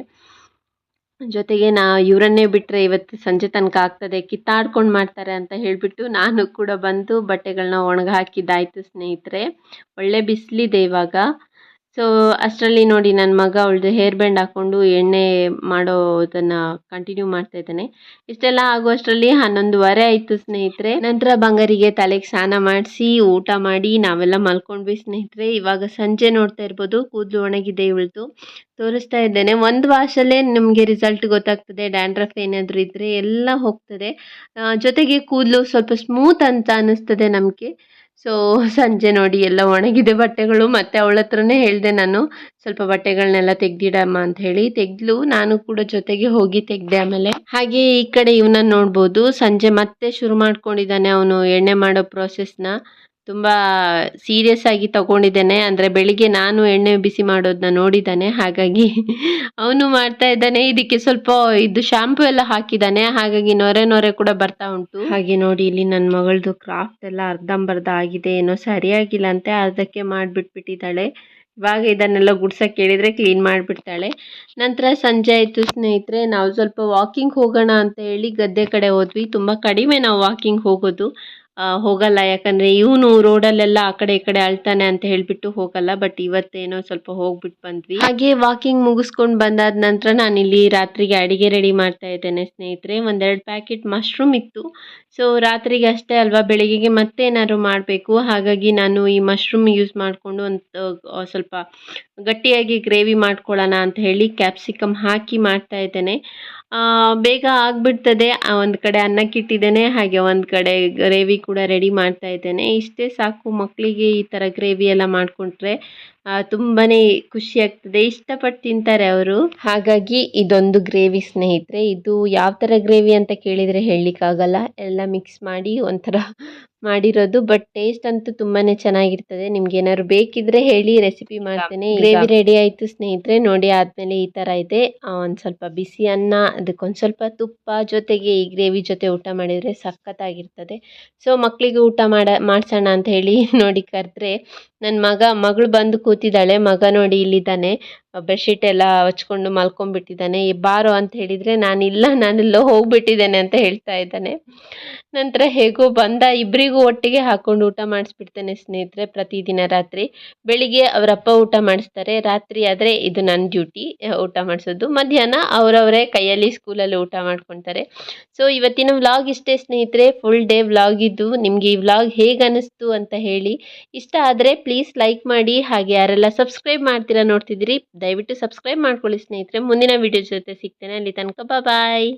ಜೊತೆಗೆ ನಾ ಇವರನ್ನೇ ಬಿಟ್ಟರೆ ಇವತ್ತು ಸಂಜೆ ತನಕ ಆಗ್ತದೆ. ಕಿತ್ತಾಡ್ಕೊಂಡು ಮಾಡ್ತಾರೆ ಅಂತ ಹೇಳಿಬಿಟ್ಟು ನಾನು ಕೂಡ ಬಂದು ಬಟ್ಟೆಗಳನ್ನ ಒಣಗಿ ಹಾಕಿದ್ದಾಯಿತು ಸ್ನೇಹಿತರೆ. ಒಳ್ಳೆ ಬಿಸಿಲಿದೆ ಇವಾಗ. ಸೊ ಅಷ್ಟರಲ್ಲಿ ನೋಡಿ ನನ್ನ ಮಗ ಅವಳದು ಹೇರ್ ಬ್ಯಾಂಡ್ ಹಾಕ್ಕೊಂಡು ಎಣ್ಣೆ ಮಾಡೋದನ್ನು ಕಂಟಿನ್ಯೂ ಮಾಡ್ತಾ ಇದ್ದಾನೆ. ಇಷ್ಟೆಲ್ಲ ಆಗುವಷ್ಟರಲ್ಲಿ ಹನ್ನೊಂದುವರೆ ಆಯಿತು ಸ್ನೇಹಿತರೆ. ನಂತರ ಬಂಗಾರಿಗೆ ತಲೆಗೆ ಸ್ನಾನ ಮಾಡಿಸಿ, ಊಟ ಮಾಡಿ, ನಾವೆಲ್ಲ ಮಲ್ಕೊಂಡ್ವಿ ಸ್ನೇಹಿತರೆ. ಇವಾಗ ಸಂಜೆ ನೋಡ್ತಾ ಇರ್ಬೋದು, ಕೂದಲು ಒಣಗಿದೆ ಇವಳ್ದು. ತೋರಿಸ್ತಾ ಇದ್ದೇನೆ. ಒಂದು ವಾಶಲ್ಲೇ ನಿಮಗೆ ರಿಸಲ್ಟ್ ಗೊತ್ತಾಗ್ತದೆ ಡ್ಯಾಂಡ್ರಫ್ ಏನಾದರೂ ಇದ್ದರೆ ಎಲ್ಲ ಹೋಗ್ತದೆ. ಜೊತೆಗೆ ಕೂದಲು ಸ್ವಲ್ಪ ಸ್ಮೂತ್ ಅಂತ ಅನ್ನಿಸ್ತದೆ ನಮಗೆ. ಸೊ ಸಂಜೆ ನೋಡಿ ಎಲ್ಲ ಒಣಗಿದೆ ಬಟ್ಟೆಗಳು ಮತ್ತೆ ಅವಳ ಹತ್ರನೇ ಹೇಳಿದೆ ನಾನು, ಸ್ವಲ್ಪ ಬಟ್ಟೆಗಳನ್ನೆಲ್ಲ ತೆಗ್ದಿಡಮ್ಮ ಅಂತ ಹೇಳಿ. ತೆಗ್ದ್ಲು, ನಾನು ಕೂಡ ಜೊತೆಗೆ ಹೋಗಿ ತೆಗ್ದೆ ಆಮೇಲೆ. ಹಾಗೆ ಈ ಕಡೆ ಇವನ ನೋಡ್ಬೋದು. ಸಂಜೆ ಮತ್ತೆ ಶುರು ಮಾಡ್ಕೊಂಡಿದ್ದಾನೆ ಅವನು ಎಣ್ಣೆ ಮಾಡೋ ಪ್ರೋಸೆಸ್ನ ತುಂಬ ಸೀರಿಯಸ್ ಆಗಿ ತಗೊಂಡಿದ್ದಾನೆ. ಅಂದರೆ ಬೆಳಿಗ್ಗೆ ನಾನು ಎಣ್ಣೆ ಬಿಸಿ ಮಾಡೋದನ್ನ ನೋಡಿದ್ದಾನೆ. ಹಾಗಾಗಿ ಅವನು ಮಾಡ್ತಾ ಇದ್ದಾನೆ. ಇದಕ್ಕೆ ಸ್ವಲ್ಪ ಇದು ಶಾಂಪು ಎಲ್ಲ ಹಾಕಿದ್ದಾನೆ. ಹಾಗಾಗಿ ನೊರೆ ನೊರೆ ಕೂಡ ಬರ್ತಾ ಉಂಟು. ಹಾಗೆ ನೋಡಿ, ಇಲ್ಲಿ ನನ್ನ ಮಗಳದು ಕ್ರಾಫ್ಟ್ ಎಲ್ಲ ಅರ್ಧಂಬರ್ಧ ಆಗಿದೆ. ಏನೋ ಸರಿಯಾಗಿಲ್ಲ ಅಂತೆ ಅದಕ್ಕೆ ಮಾಡಿಬಿಟ್ಬಿಟ್ಟಿದ್ದಾಳೆ. ಇವಾಗ ಇದನ್ನೆಲ್ಲ ಗುಡ್ಸಕ್ಕೆ ಹೇಳಿದರೆ ಕ್ಲೀನ್ ಮಾಡಿಬಿಡ್ತಾಳೆ. ನಂತರ ಸಂಜೆ ಆಯಿತು ಸ್ನೇಹಿತರೆ. ನಾವು ಸ್ವಲ್ಪ ವಾಕಿಂಗ್ ಹೋಗೋಣ ಅಂತ ಹೇಳಿ ಗದ್ದೆ ಕಡೆ ಹೋದ್ವಿ. ತುಂಬ ಕಡಿಮೆ ನಾವು ವಾಕಿಂಗ್ ಹೋಗೋದು. ಹೋಗಲ್ಲ. ಯಾಕಂದರೆ ಇವನು ರೋಡಲ್ಲೆಲ್ಲ ಆ ಕಡೆ ಈ ಕಡೆ ಅಳ್ತಾನೆ ಅಂತ ಹೇಳಿಬಿಟ್ಟು ಹೋಗಲ್ಲ. ಬಟ್ ಇವತ್ತೇನೋ ಸ್ವಲ್ಪ ಹೋಗ್ಬಿಟ್ಟು ಬಂದ್ವಿ. ಹಾಗೆ ವಾಕಿಂಗ್ ಮುಗಿಸ್ಕೊಂಡು ಬಂದಾದ ನಂತರ ನಾನಿಲ್ಲಿ ರಾತ್ರಿಗೆ ಅಡಿಗೆ ರೆಡಿ ಮಾಡ್ತಾ ಇದ್ದೇನೆ ಸ್ನೇಹಿತರೆ. ಒಂದೆರಡು ಪ್ಯಾಕೆಟ್ ಮಶ್ರೂಮ್ ಇತ್ತು. ಸೊ ರಾತ್ರಿಗೆ ಅಷ್ಟೇ ಅಲ್ವಾ? ಬೆಳಿಗ್ಗೆಗೆ ಮತ್ತೆ ಏನಾದ್ರು ಮಾಡಬೇಕು? ಹಾಗಾಗಿ ನಾನು ಈ ಮಶ್ರೂಮ್ ಯೂಸ್ ಮಾಡಿಕೊಂಡು ಒಂದು ಸ್ವಲ್ಪ ಗಟ್ಟಿಯಾಗಿ ಗ್ರೇವಿ ಮಾಡ್ಕೊಳ್ಳೋಣ ಅಂತ ಹೇಳಿ ಕ್ಯಾಪ್ಸಿಕಮ್ ಹಾಕಿ ಮಾಡ್ತಾ ಇದ್ದೇನೆ. ಬೇಗ ಆಗಿಬಿಡ್ತದೆ. ಒಂದು ಕಡೆ ಅನ್ನಕ್ಕಿಟ್ಟಿದ್ದೇನೆ ಹಾಗೆ ಒಂದು ಕಡೆ ಗ್ರೇವಿ ಕೂಡ ರೆಡಿ ಮಾಡ್ತಾ ಇದ್ದೇನೆ. ಇಷ್ಟೇ ಸಾಕು ಮಕ್ಕಳಿಗೆ ಈ ಥರ ಗ್ರೇವಿ ಎಲ್ಲ ಮಾಡಿಕೊಂಡ್ರೆ. ತುಂಬಾ ಖುಷಿ ಆಗ್ತದೆ. ಇಷ್ಟಪಟ್ಟು ತಿಂತಾರೆ ಅವರು. ಹಾಗಾಗಿ ಇದೊಂದು ಗ್ರೇವಿ ಸ್ನೇಹಿತರೆ ಇದು ಯಾವ ಥರ ಗ್ರೇವಿ ಅಂತ ಕೇಳಿದರೆ ಹೇಳಲಿಕ್ಕಾಗಲ್ಲ. ಎಲ್ಲ ಮಿಕ್ಸ್ ಮಾಡಿ ಒಂಥರ ಮಾಡಿರೋದು ಬಟ್ ಟೇಸ್ಟ್ ಅಂತೂ ತುಂಬಾ ಚೆನ್ನಾಗಿರ್ತದೆ. ನಿಮ್ಗೆ ಏನಾದ್ರು ಬೇಕಿದ್ರೆ ಹೇಳಿ ರೆಸಿಪಿ ಮಾಡ್ತೇನೆ. ಗ್ರೇವಿ ರೆಡಿ ಆಯಿತು ಸ್ನೇಹಿತರೆ ನೋಡಿ ಆದಮೇಲೆ ಈ ಥರ ಇದೆ. ಒಂದು ಸ್ವಲ್ಪ ಬಿಸಿ ಅನ್ನ ಅದಕ್ಕೊಂದು ಸ್ವಲ್ಪ ತುಪ್ಪ ಜೊತೆಗೆ ಈ ಗ್ರೇವಿ ಜೊತೆ ಊಟ ಮಾಡಿದರೆ ಸಖತ್ತಾಗಿರ್ತದೆ. ಸೊ ಮಕ್ಕಳಿಗೆ ಊಟ ಮಾಡ ಮಾಡಿಸೋಣ ಅಂತ ಹೇಳಿ ನೋಡಿ ಕರೆದ್ರೆ ನನ್ನ ಮಗ ಮಗಳು ಬಂದು ಕೂತಿದ್ದಾಳೆ ಮಗ ನೋಡಿ ಇಲ್ಲಿದ್ದಾನೆ. ಬೆಡ್ಶೀಟ್ ಎಲ್ಲ ಹಚ್ಕೊಂಡು ಮಲ್ಕೊಂಡ್ಬಿಟ್ಟಿದ್ದಾನೆ. ಬಾರು ಅಂತ ಹೇಳಿದರೆ ನಾನಿಲ್ಲ, ನಾನೆಲ್ಲೋ ಹೋಗ್ಬಿಟ್ಟಿದ್ದೇನೆ ಅಂತ ಹೇಳ್ತಾ ಇದ್ದಾನೆ. ನಂತರ ಹೇಗೋ ಬಂದ ಇಬ್ಬರಿಗೂ ಒಟ್ಟಿಗೆ ಹಾಕೊಂಡು ಊಟ ಮಾಡಿಸ್ಬಿಡ್ತಾನೆ ಸ್ನೇಹಿತರೆ ಪ್ರತಿದಿನ ರಾತ್ರಿ. ಬೆಳಿಗ್ಗೆ ಅವರಪ್ಪ ಊಟ ಮಾಡಿಸ್ತಾರೆ, ರಾತ್ರಿ ಆದರೆ ಇದು ನನ್ನ ಡ್ಯೂಟಿ, ಊಟ ಮಾಡಿಸೋದು. ಮಧ್ಯಾಹ್ನ ಅವರವರೇ ಕೈಯಲ್ಲಿ ಸ್ಕೂಲಲ್ಲಿ ಊಟ ಮಾಡ್ಕೊತಾರೆ ಸೊ ಇವತ್ತಿನ ವ್ಲಾಗ್ ಇಷ್ಟೇ ಸ್ನೇಹಿತರೆ. ಫುಲ್ ಡೇ ವ್ಲಾಗ್ ಇದ್ದು ನಿಮಗೆ ಈ ವ್ಲಾಗ್ ಹೇಗೆ ಅನ್ನಿಸ್ತು ಅಂತ ಹೇಳಿ. ಇಷ್ಟ ಆದರೆ ಪ್ಲೀಸ್ ಲೈಕ್ ಮಾಡಿ, ಹಾಗೆ ಯಾರೆಲ್ಲ ಸಬ್ಸ್ಕ್ರೈಬ್ ಮಾಡ್ತೀರಾ ನೋಡ್ತಿದ್ದೀರಿ ದಯವಿಟ್ಟು ಸಬ್ಸ್ಕ್ರೈಬ್ ಮಾಡ್ಕೊಳ್ಳಿ ಸ್ನೇಹಿತರೆ. ಮುಂದಿನ ವಿಡಿಯೋ ಜೊತೆ ಸಿಗ್ತೇನೆ. ಅಲ್ಲಿ ತನಕ ಬಾಯ್